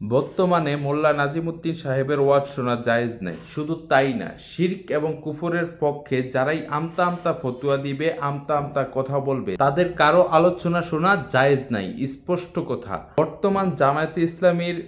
বর্তমানে মোল্লা নাজিমুদ্দিন সাহেবের ওয়াজ শোনা জায়েজ নেই। শুধু তাই না, শির্ক এবং কুফরের পক্ষে যারাই আমতা আমতা ফতুয়া দিবে, আমতা আমতা কথা বলবে, তাদের কারও আলোচনা শোনা জায়েজ নাই, স্পষ্ট কথা। বর্তমান জামায়াতে ইসলামীর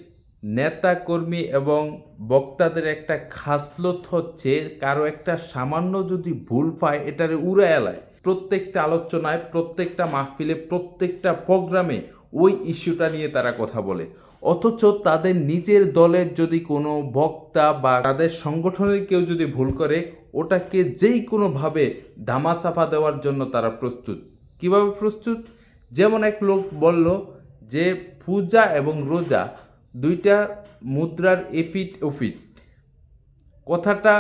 নেতা কর্মী এবং বক্তাদের একটা খাসলত হচ্ছে, কারও একটা সামান্য যদি ভুল পায়, এটারে উড়ে এলায়। প্রত্যেকটা আলোচনায়, প্রত্যেকটা মাহফিলে, প্রত্যেকটা প্রোগ্রামে ওই ইস্যুটা নিয়ে তারা কথা বলে। অথচ তাদের নিজের দলের যদি কোনো বক্তা বা তাদের সংগঠনের কেউ যদি ভুল করে, ওটাকে যেই কোনোভাবে ধামাচাপা দেওয়ার জন্য তারা প্রস্তুত। কীভাবে প্রস্তুত? যেমন এক লোক বলল যে, পূজা এবং রোজা দুইটা মুদ্রার এপিট ওপিট কথাটা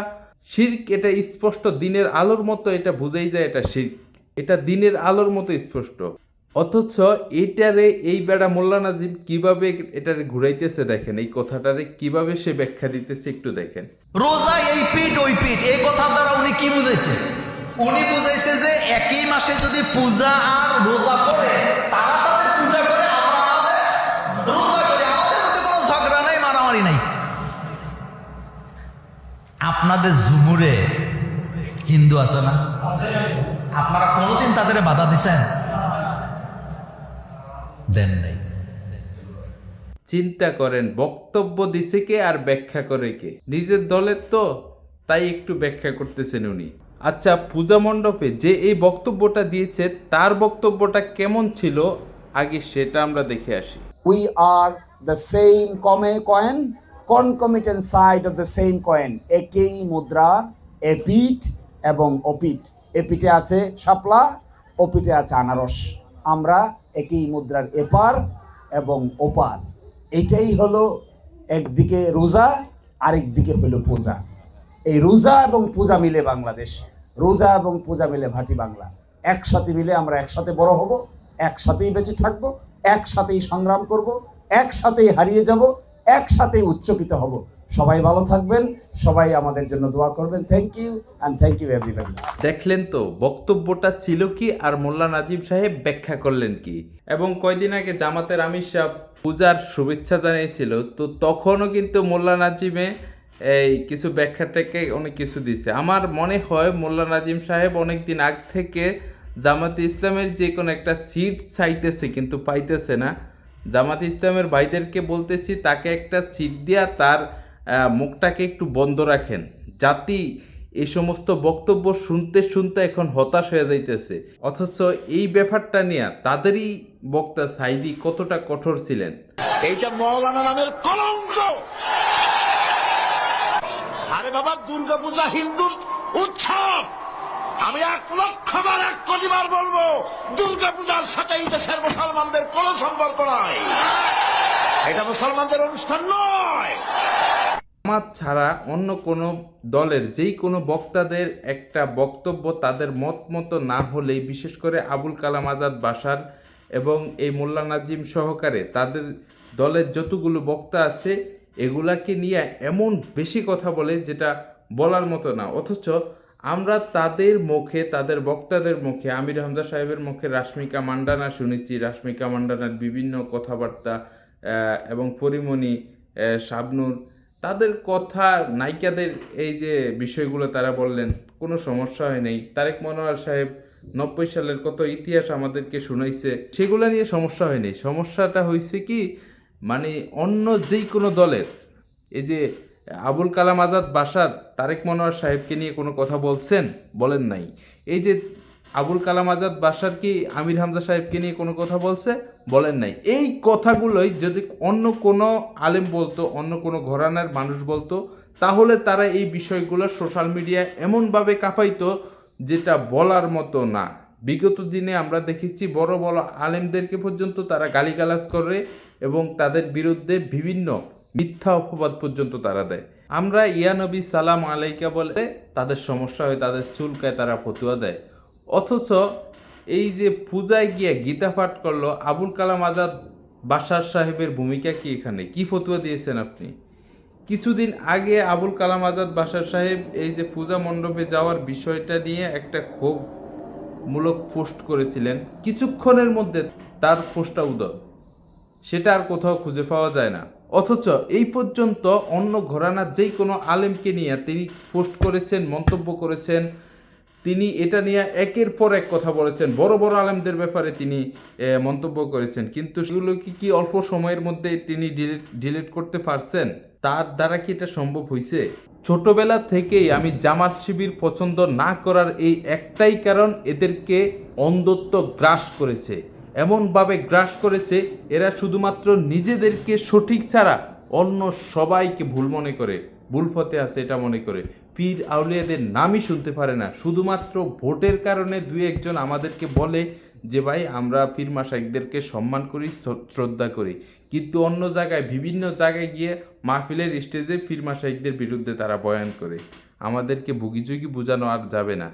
শির্ক, এটা স্পষ্ট। দিনের আলোর মতো এটা বুঝাই যায়, এটা শির্ক। এটা দিনের আলোর মতো স্পষ্ট। অথচ এইটারে, এই বেড়া মোল্লা নাজিম কীভাবে এটারে ঘুরাইতেছে দেখেন? এই কথাটারে কীভাবে সে ব্যাখ্যা দিতেছে একটু দেখেন। রোজা, এই পিঠ, ওই পিঠ, এই কথা দ্বারা উনি কি বুঝাইছে? উনি বুঝাইছে যে একই মাসে যদি পূজা আর রোজা করে, তারা তাদের পূজা করে রোজা করি। আমাদের মধ্যে কোনো ঝগড়া নাই, মারামারি নাই। আপনাদের ঝুমুরে হিন্দু আছে না? আপনারা কোনোদিন তাদের বাধা দিছেন? দেন নাই। চিন্তা করেন বক্তব্য দিছে কে আর ব্যাখ্যা করে কে? নিজের দলের তো তাই একটু ব্যাখ্যা করতেছেন উনি। আচ্ছা পূজা মণ্ডপে যে এই বক্তব্যটা দিয়েছে তার বক্তব্যটা কেমন ছিল? আগে সেটা আমরা দেখে আসি। We are the same coin, coin concomitant side of the same coin একই মুদ্রা এপিট এবং অপিট এপিটে আছে শাপলা অপিটে আছে আনারস। আমরা একই মুদ্রার এপার এবং ওপার। এটাই হলো একদিকে রোজা আরেকদিকে হলো পূজা। এই রোজা এবং পূজা মিলে বাংলাদেশ। রোজা এবং পূজা মিলে ভাটি বাংলা। একসাথে মিলে আমরা একসাথে বড় হব, একসাথেই বেঁচে থাকব, একসাথেই সংগ্রাম করব, একসাথেই হারিয়ে যাব, একসাথেই উচ্চকিত হব। সবাই ভালো থাকবেন, সবাই আমাদের জন্য দোয়া করবেন। Thank you and thank you everybody দেখলেন তো, বক্তব্যটা ছিল কি আর মোল্লা নাজিম সাহেব ব্যাখ্যা করলেন কি? এবং কয়দিন আগে জামাতের আমির সাহেব পূজার শুভেচ্ছা জানিয়েছিল, তো তখনও কিন্তু মোল্লা নাজিমে এই কিছু ব্যাখ্যাটাকে অনেক কিছু দিছে আমার মনে হয় মোল্লা নাজিম সাহেব অনেক দিন আগ থেকে জামাতে ইসলামের যে কোনো একটা সিট চাইতেছে কিন্তু পাইতেছে না। জামাতে ইসলামের ভাইদেরকে বলতেছি, তাকে একটা সিট দিয়া তার মুখটাকে একটু বন্ধ রাখেন। জাতি এই সমস্ত বক্তব্য শুনতে শুনতে এখন হতাশ হয়ে যাইতেছে। অথচ এই ব্যাপারটা নিয়ে তাদেরই বক্তা সাইদি কতটা কঠোর ছিলেন। এইটা মৌলানা নামের কলঙ্ক! আরে বাবা, দুর্গাপূজা হিন্দুর উৎসব! আমি এক লক্ষ বার এক কোটি বার বলব, দুর্গাপূজার সাথে এই দেশের মুসলমানদের কোন সম্পর্ক নাই। এটা মুসলমানদের অনুষ্ঠান নয়। জামাত ছাড়া অন্য কোনো দলের যেই কোনো বক্তাদের একটা বক্তব্য তাদের মত মতো না হলেই, বিশেষ করে আবুল কালাম আজাদ বাসার এবং এই মোল্লা নাজিম সহকারে, তাদের দলের যতগুলো বক্তা আছে, এগুলাকে নিয়ে এমন বেশি কথা বলে যেটা বলার মতো না। অথচ আমরা তাদের মুখে, তাদের বক্তাদের মুখে, আমির হামজা সাহেবের মুখে রাশ্মিকা মান্ডানা শুনেছি। রাশ্মিকা মান্ডানার বিভিন্ন কথাবার্তা এবং পরিমণি শাবনুর তাদের কথা নায়িকাদের এই যে বিষয়গুলো তারা বললেন, কোনো সমস্যা হয় নাই। তারেক মনোয়ার সাহেব নব্বই সালের কত ইতিহাস আমাদেরকে শুনাইছে, সেগুলো নিয়ে সমস্যা হয়নি সমস্যাটা হয়েছে কি মানে অন্য যেই কোনো দলের, এই যে আবুল কালাম আজাদ বাসার তারেক মনোয়ার সাহেবকে নিয়ে কোনো কথা বলছেন, বলেন নাই। এই যে আবুল কালাম আজাদ বাসার কি আমির হামজা সাহেবকে নিয়ে কোনো কথা বলছে বলেন নাই। এই কথাগুলোই যদি অন্য কোনো আলেম বলতো, অন্য কোনো ঘরানার মানুষ বলতো, তাহলে তারা এই বিষয়গুলো সোশ্যাল মিডিয়ায় এমনভাবে কাঁপাইতো যেটা বলার মতো না। বিগত দিনে আমরা দেখেছি বড় বড় আলেমদেরকে পর্যন্ত তারা গালিগালাজ করে এবং তাদের বিরুদ্ধে বিভিন্ন মিথ্যা অপবাদ পর্যন্ত তারা দেয়। আমরা ইয়ানবী সালাম আলাইকা বলে তাদের সমস্যা হয়, তাদের চুলকায় তারা ফতুয়া দেয়। অথচ এই যে পূজায় গিয়ে গীতা পাঠ করল, আবুল কালাম আজাদ বাশার সাহেবের ভূমিকা কি এখানে? কি ফতুয়া দিয়েছেন আপনি? কিছুদিন আগে আবুল কালাম আজাদ বাশার সাহেব এই যে পূজা মণ্ডপে যাওয়ার বিষয়টা নিয়ে একটা ক্ষোভ মূলক পোস্ট করেছিলেন। কিছুক্ষণের মধ্যে তার পোস্টটা উদয়। সেটা আর কোথাও খুঁজে পাওয়া যায় না। অথচ এই পর্যন্ত অন্য ঘরানার যেই কোনো আলেমকে নিয়ে তিনি পোস্ট করেছেন, মন্তব্য করেছেন তিনি এটা নিয়ে একের পর এক কথা বলেছেন। বড় বড় আলেমদের ব্যাপারে তিনি মন্তব্য করেছেন। কিন্তু সেগুলো কি কি অল্প সময়ের মধ্যে তিনি ডিলিট ডিলিট করতে পারছেন? তার দ্বারা কি এটা সম্ভব হয়েছে ছোটবেলা থেকেই আমি জামাত শিবির পছন্দ না করার এই একটাই কারণ এদেরকে অন্ধত্ব গ্রাস করেছে। এমনভাবে গ্রাস করেছে, এরা শুধুমাত্র নিজেদেরকে সঠিক ছাড়া অন্য সবাইকে ভুল মনে করে। ভুল পথে আছে এটা মনে করে। পীর আউলিয়াদের নামই শুনতে পারে না। শুধুমাত্র ভোটের কারণে দু একজন আমাদেরকে বলে যে, ভাই, আমরা পীর মাসাইকদেরকে সম্মান করি শ্রদ্ধা করি। কিন্তু অন্য জায়গায়, বিভিন্ন জায়গায় গিয়ে মাহফিলের স্টেজে পীর মাসাইকদের বিরুদ্ধে তারা বয়ান করে। আমাদেরকে ভুগিঝুগি বোঝানো আর যাবে না।